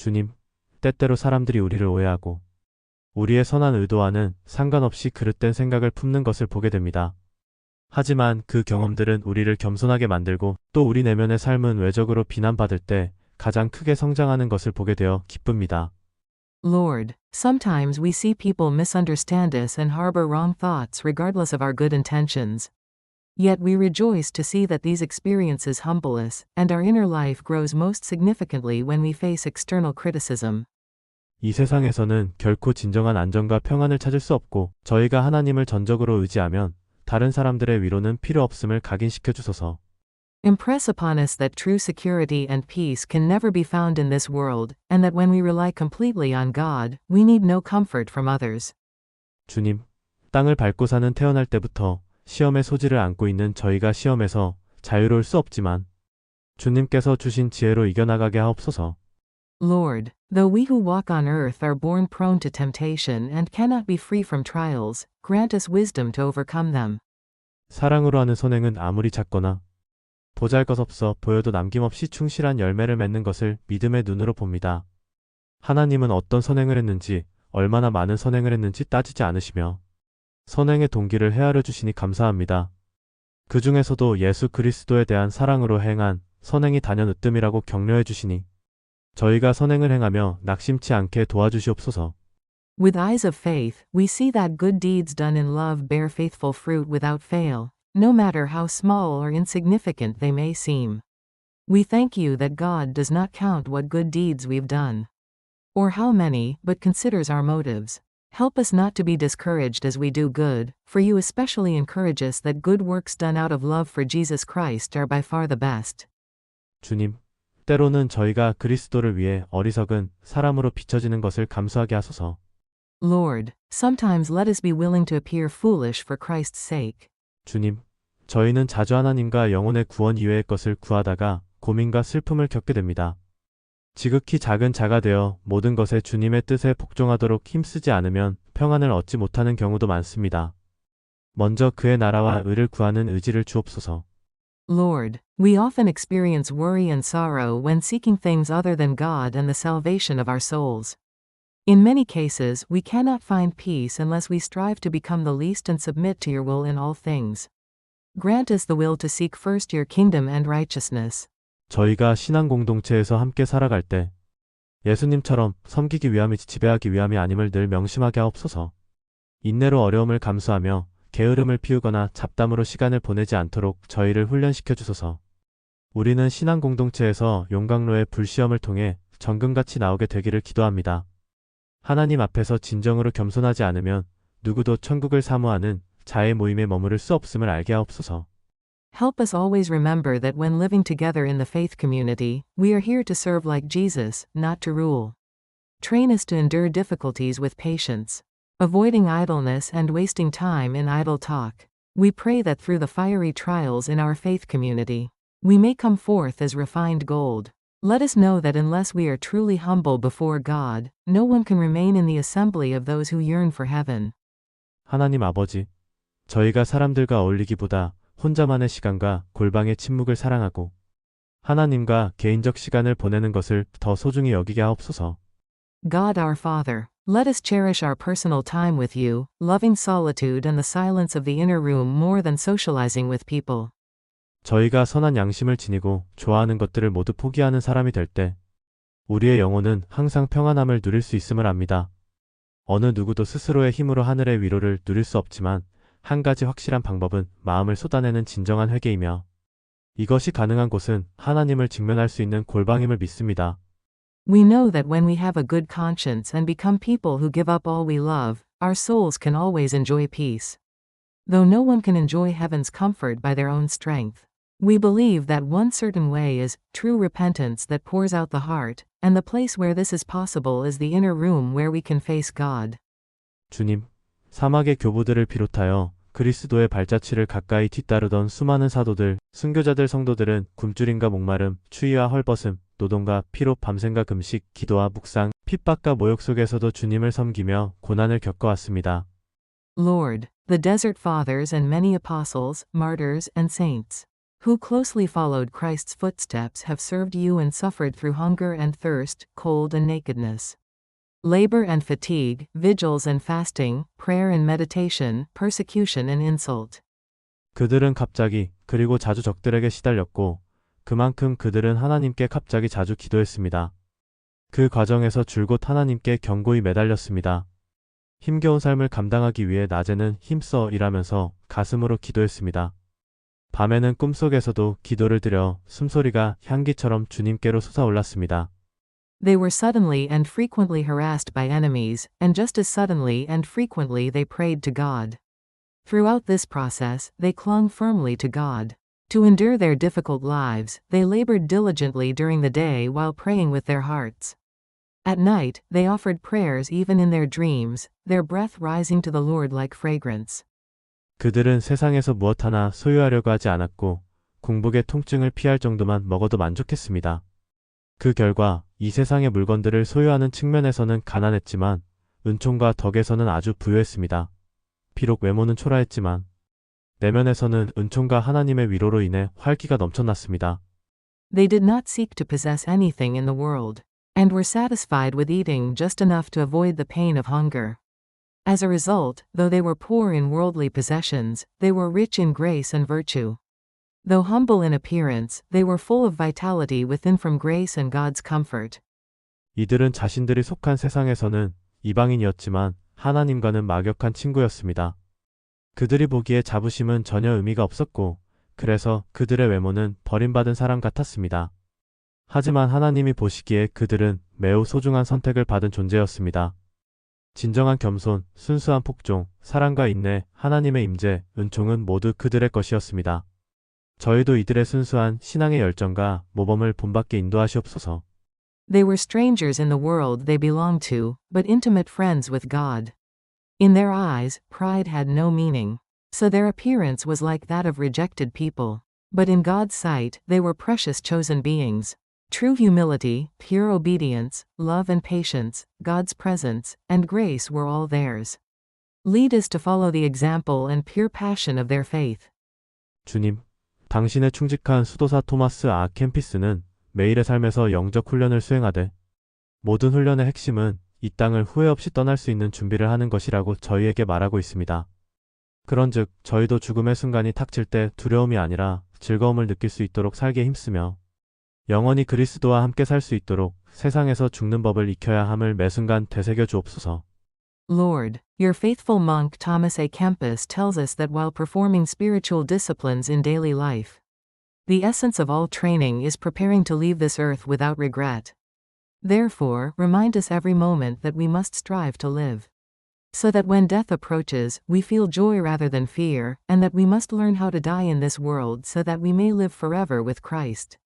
주님, 때때로 사람들이 우리를 오해하고 우리의 선한 의도와는 상관없이 그릇된 생각을 품는 것을 보게 됩니다. 하지만 그 경험들은 우리를 겸손하게 만들고 또 우리 내면의 삶은 외적으로 비난받을 때 가장 크게 성장하는 것을 보게 되어 기쁩니다. Lord, sometimes we see people misunderstand us and harbor wrong thoughts regardless of our good intentions. Yet we rejoice to see that these experiences humble us, and our inner life grows most significantly when we face external criticism. 이 세상에서는 결코 진정한 안정과 평안을 찾을 수 없고 저희가 하나님을 전적으로 의지하면 다른 사람들의 위로는 필요 없음을 각인시켜 주소서. Impress upon us that true security and peace can never be found in this world, and that when we rely completely on God, we need no comfort from others. 주님, 땅을 밟고 사는 태어날 때부터 시험의 소지를 안고 있는 저희가 시험에서 자유로울 수 없지만 주님께서 주신 지혜로 이겨나가게 하옵소서. Lord, though we who walk on earth are born prone to temptation and cannot be free from trials, grant us wisdom to overcome them. 사랑으로 하는 선행은 아무리 작거나 보잘것없어 보여도 남김없이 충실한 열매를 맺는 것을 믿음의 눈으로 봅니다. 하나님은 어떤 선행을 했는지 얼마나 많은 선행을 했는지 따지지 않으시며 선행의 동기를 헤아려 주시니 감사합니다. 그 중에서도 예수 그리스도에 대한 사랑으로 행한 선행이 단연 으뜸이라고 격려해 주시니 저희가 선행을 행하며 낙심치 않게 도와주시옵소서. With eyes of faith, we see that good deeds done in love bear faithful fruit without fail, no matter how small or insignificant they may seem. We thank you that God does not count what good deeds we've done, or how many, but considers our motives. Help us not to be discouraged as we do good, for you especially encourage us that good works done out of love for Jesus Christ are by far the best. 주님, 때로는 저희가 그리스도를 위해 어리석은 사람으로 비춰지는 것을 감수하게 하소서. Lord, sometimes let us be willing to appear foolish for Christ's sake. 주님, 저희는 자주 하나님과 영혼의 구원 이외의 것을 구하다가 고민과 슬픔을 겪게 됩니다. 지극히 작은 자가 되어 모든 것에 주님의 뜻에 복종하도록 힘쓰지 않으면 평안을 얻지 못하는 경우도 많습니다. 먼저 그의 나라와 의를 구하는 의지를 주옵소서. Lord, we often experience worry and sorrow when seeking things other than God and the salvation of our souls. In many cases, we cannot find peace unless we strive to become the least and submit to your will in all things. Grant us the will to seek first your kingdom and righteousness. 저희가 신앙 공동체에서 함께 살아갈 때 예수님처럼 섬기기 위함이 지배하기 위함이 아님을 늘 명심하게 하옵소서. 인내로 어려움을 감수하며 게으름을 피우거나 잡담으로 시간을 보내지 않도록 저희를 훈련시켜 주소서. 우리는 신앙 공동체에서 용광로의 불시험을 통해 정금같이 나오게 되기를 기도합니다. 하나님 앞에서 진정으로 겸손하지 않으면 누구도 천국을 사모하는 자의 모임에 머무를 수 없음을 알게 하옵소서. Help us always remember that when living together in the faith community, we are here to serve like Jesus, not to rule. Train us to endure difficulties with patience, avoiding idleness and wasting time in idle talk. We pray that through the fiery trials in our faith community, we may come forth as refined gold. Let us know that unless we are truly humble before God, no one can remain in the assembly of those who yearn for heaven. 하나님 아버지, 저희가 사람들과 어울리기보다 혼자만의 시간과 골방의 침묵을 사랑하고 하나님과 개인적 시간을 보내는 것을 더 소중히 여기게 하옵소서. God our Father, let us cherish our personal time with you, loving solitude and the silence of the inner room more than socializing with people. 저희가 선한 양심을 지니고 좋아하는 것들을 모두 포기하는 사람이 될 때 우리의 영혼은 항상 평안함을 누릴 수 있음을 압니다. 어느 누구도 스스로의 힘으로 하늘의 위로를 누릴 수 없지만 한 가지 확실한 방법은 마음을 쏟아내는 진정한 회개이며 이것이 가능한 곳은 하나님을 직면할 수 있는 골방임을 믿습니다. We know that when we have a good conscience and become people who give up all we love, our souls can always enjoy peace. Though no one can enjoy heaven's comfort by their own strength. We believe that one certain way is true repentance that pours out the heart, and the place where this is possible is the inner room where we can face God. 주님, 사막의 교부들을 비롯하여 그리스도의 발자취를 가까이 뒤따르던 수많은 사도들, 순교자들 성도들은 굶주림과 목마름, 추위와 헐벗음, 노동과 피로 밤샘과 금식, 기도와 묵상, 핍박과 모욕 속에서도 주님을 섬기며 고난을 겪어왔습니다. Lord, the desert fathers and many apostles, martyrs, and saints. who closely followed Christ's footsteps have served you and suffered through hunger and thirst, cold and nakedness. Labor and fatigue, vigils and fasting, prayer and meditation, persecution and insult. 그들은 갑자기 그리고 자주 적들에게 시달렸고 그만큼 그들은 하나님께 갑자기 자주 기도했습니다. 그 과정에서 줄곧 하나님께 경고히 매달렸습니다. 힘겨운 삶을 감당하기 위해 낮에는 힘써 일하면서 가슴으로 기도했습니다. 밤에는 꿈속에서도 기도를 드려 숨소리가 향기처럼 주님께로 솟아올랐습니다. They were suddenly and frequently harassed by enemies, and just as suddenly and frequently they prayed to God. Throughout this process, they clung firmly to God. To endure their difficult lives, they labored diligently during the day while praying with their hearts. At night, they offered prayers even in their dreams, their breath rising to the Lord like fragrance. 그들은 세상에서 무엇 하나 소유하려고 하지 않았고 궁극의 통증을 피할 정도만 먹어도 만족했습니다. 그 결과 이 세상의 물건들을 소유하는 측면에서는 가난했지만 은총과 덕에서는 아주 부유했습니다. 비록 외모는 초라했지만 내면에서는 은총과 하나님의 위로로 인해 활기가 넘쳐났습니다. They did not seek to possess anything in the world, and were satisfied with eating just enough to avoid the pain of hunger. As a result, though they were poor in worldly possessions, they were rich in grace and virtue. Though humble in appearance, they were full of vitality within from grace and God's comfort. 이들은 자신들이 속한 세상에서는 이방인이었지만 하나님과는 막역한 친구였습니다. 그들이 보기에 자부심은 전혀 의미가 없었고 그래서 그들의 외모는 버림받은 사람 같았습니다. 하지만 하나님이 보시기에 그들은 매우 소중한 선택을 받은 존재였습니다. 진정한 겸손, 순수한 폭종, 사랑과 인내, 하나님의 임재, 은총은 모두 그들의 것이었습니다. 저희도 이들의 순수한 신앙의 열정과 모범을 본받게 인도하시옵소서. They were strangers in the world they belonged to, but intimate friends with God. In their eyes, pride had no meaning. So their appearance was like that of rejected people. But in God's sight, they were precious chosen beings. True humility, pure obedience, love and patience, God's presence, and grace were all theirs. Lead us to follow the example and pure passion of their faith. 주님, 당신의 충직한 수도사 토마스 아 캠피스는 매일의 삶에서 영적 훈련을 수행하되 모든 훈련의 핵심은 이 땅을 후회 없이 떠날 수 있는 준비를 하는 것이라고 저희에게 말하고 있습니다. 그런즉 저희도 죽음의 순간이 닥칠 때 두려움이 아니라 즐거움을 느낄 수 있도록 살게 힘쓰며 영원히 그리스도와 함께 살 수 있도록 세상에서 죽는 법을 익혀야 함을 매순간 되새겨 주옵소서. Lord, your faithful monk Thomas A. Kempis tells us that while performing spiritual disciplines in daily life, the essence of all training is preparing to leave this earth without regret. Therefore, remind us every moment that we must strive to live. So that when death approaches, we feel joy rather than fear, and that we must learn how to die in this world so that we may live forever with Christ.